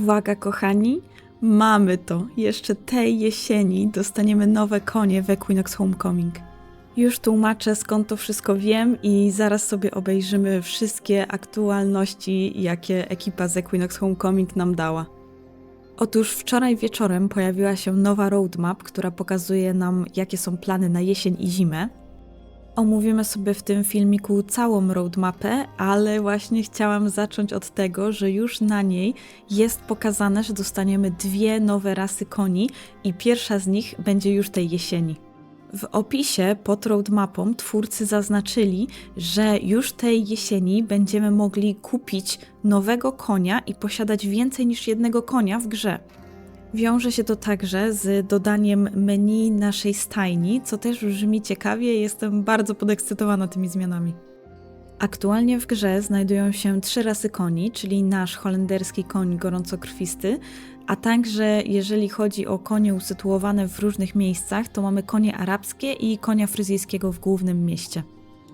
Uwaga, kochani, mamy to. Jeszcze tej jesieni dostaniemy nowe konie w Equinox Homecoming. Już tłumaczę skąd to wszystko wiem i zaraz sobie obejrzymy wszystkie aktualności, jakie ekipa z Equinox Homecoming nam dała. Otóż wczoraj wieczorem pojawiła się nowa roadmap, która pokazuje nam, jakie są plany na jesień i zimę. Omówimy sobie w tym filmiku całą roadmapę, ale właśnie chciałam zacząć od tego, że już na niej jest pokazane, że dostaniemy dwie nowe rasy koni i pierwsza z nich będzie już tej jesieni. W opisie pod roadmapą twórcy zaznaczyli, że już tej jesieni będziemy mogli kupić nowego konia i posiadać więcej niż jednego konia w grze. Wiąże się to także z dodaniem menu naszej stajni, co też brzmi ciekawie. Jestem bardzo podekscytowana tymi zmianami. Aktualnie w grze znajdują się trzy rasy koni, czyli nasz holenderski koń gorącokrwisty, a także jeżeli chodzi o konie usytuowane w różnych miejscach, to mamy konie arabskie i konia fryzyjskiego w głównym mieście.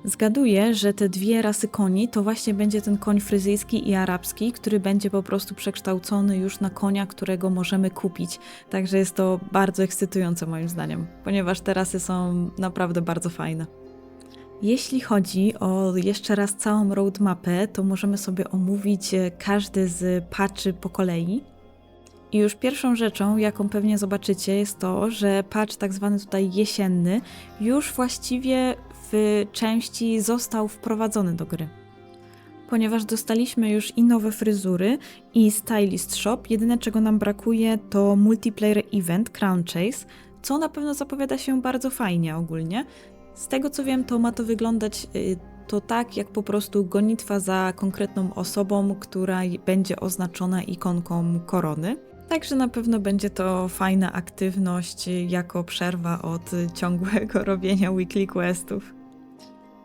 Zgaduję, że te dwie rasy koni to właśnie będzie ten koń fryzyjski i arabski, który będzie po prostu przekształcony już na konia, którego możemy kupić. Także jest to bardzo ekscytujące moim zdaniem, ponieważ te rasy są naprawdę bardzo fajne. Jeśli chodzi o jeszcze raz całą roadmapę, to możemy sobie omówić e, każdy z patchy po kolei. I już pierwszą rzeczą, jaką pewnie zobaczycie, jest to, że patch tak zwany tutaj jesienny już właściwie w części został wprowadzony do gry. Ponieważ dostaliśmy już i nowe fryzury, i stylist shop, jedyne czego nam brakuje to multiplayer event Crown Chase, co na pewno zapowiada się bardzo fajnie ogólnie. Z tego co wiem, to ma to wyglądać y, to tak, jak po prostu gonitwa za konkretną osobą, która będzie oznaczona ikonką korony. Także na pewno będzie to fajna aktywność jako przerwa od ciągłego robienia weekly questów.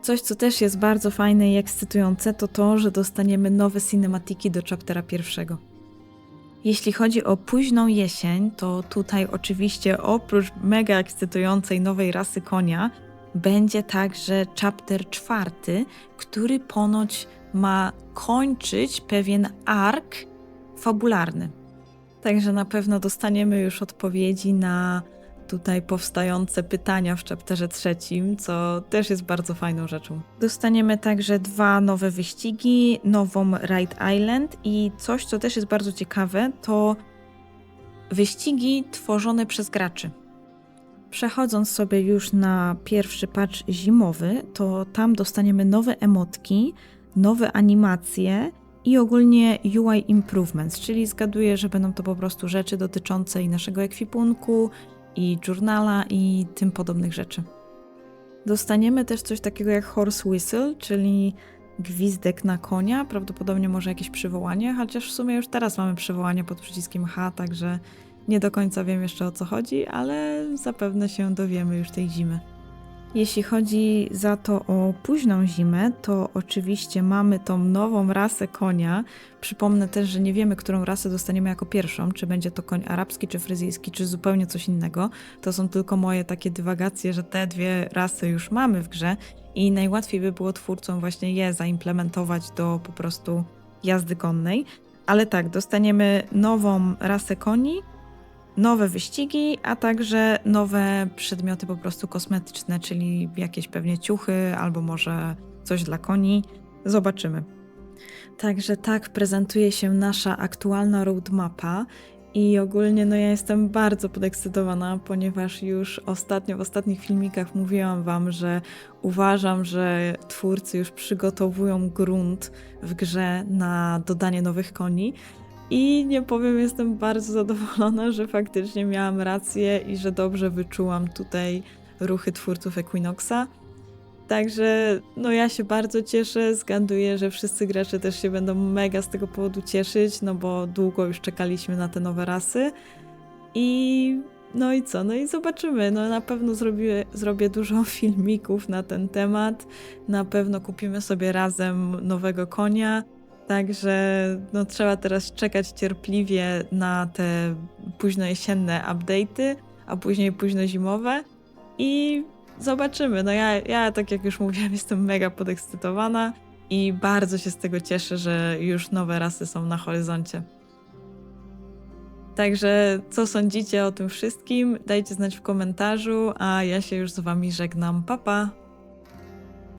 Coś, co też jest bardzo fajne i ekscytujące, to to, że dostaniemy nowe cinematiki do chaptera pierwszego. Jeśli chodzi o późną jesień, to tutaj oczywiście oprócz mega ekscytującej nowej rasy konia, będzie także chapter czwarty, który ponoć ma kończyć pewien ark fabularny. Także na pewno dostaniemy już odpowiedzi na tutaj powstające pytania w chapterze trzecim, co też jest bardzo fajną rzeczą. Dostaniemy także dwa nowe wyścigi, nową Ride Island i coś, co też jest bardzo ciekawe, to wyścigi tworzone przez graczy. Przechodząc sobie już na pierwszy patch zimowy, to tam dostaniemy nowe emotki, nowe animacje i ogólnie UI improvements, czyli zgaduję, że będą to po prostu rzeczy dotyczące i naszego ekwipunku, i journala i tym podobnych rzeczy. Dostaniemy też coś takiego jak horse whistle, czyli gwizdek na konia, prawdopodobnie może jakieś przywołanie, chociaż w sumie już teraz mamy przywołanie pod przyciskiem H, także nie do końca wiem jeszcze o co chodzi, ale zapewne się dowiemy już tej zimy. Jeśli chodzi za to o późną zimę, to oczywiście mamy tą nową rasę konia. Przypomnę też, że nie wiemy, którą rasę dostaniemy jako pierwszą, czy będzie to koń arabski, czy fryzyjski, czy zupełnie coś innego. To są tylko moje takie dywagacje, że te dwie rasy już mamy w grze i najłatwiej by było twórcom właśnie je zaimplementować do po prostu jazdy konnej. Ale tak, dostaniemy nową rasę koni, nowe wyścigi, a także nowe przedmioty po prostu kosmetyczne, czyli jakieś pewnie ciuchy albo może coś dla koni. Zobaczymy. Także tak prezentuje się nasza aktualna roadmapa i ogólnie no ja jestem bardzo podekscytowana, ponieważ już ostatnio w ostatnich filmikach mówiłam wam, że uważam, że twórcy już przygotowują grunt w grze na dodanie nowych koni. I nie powiem, jestem bardzo zadowolona, że faktycznie miałam rację i że dobrze wyczułam tutaj ruchy twórców Equinoxa. Także no ja się bardzo cieszę, zgaduję, że wszyscy gracze też się będą mega z tego powodu cieszyć, no bo długo już czekaliśmy na te nowe rasy. I no i co? No i zobaczymy. No na pewno zrobię, zrobię dużo filmików na ten temat. Na pewno kupimy sobie razem nowego konia. Także no, trzeba teraz czekać cierpliwie na te późno jesienne update'y, a później późno zimowe i zobaczymy. No ja, ja, tak jak już mówiłam, jestem mega podekscytowana i bardzo się z tego cieszę, że już nowe rasy są na horyzoncie. Także co sądzicie o tym wszystkim? Dajcie znać w komentarzu, a ja się już z wami żegnam. Pa pa!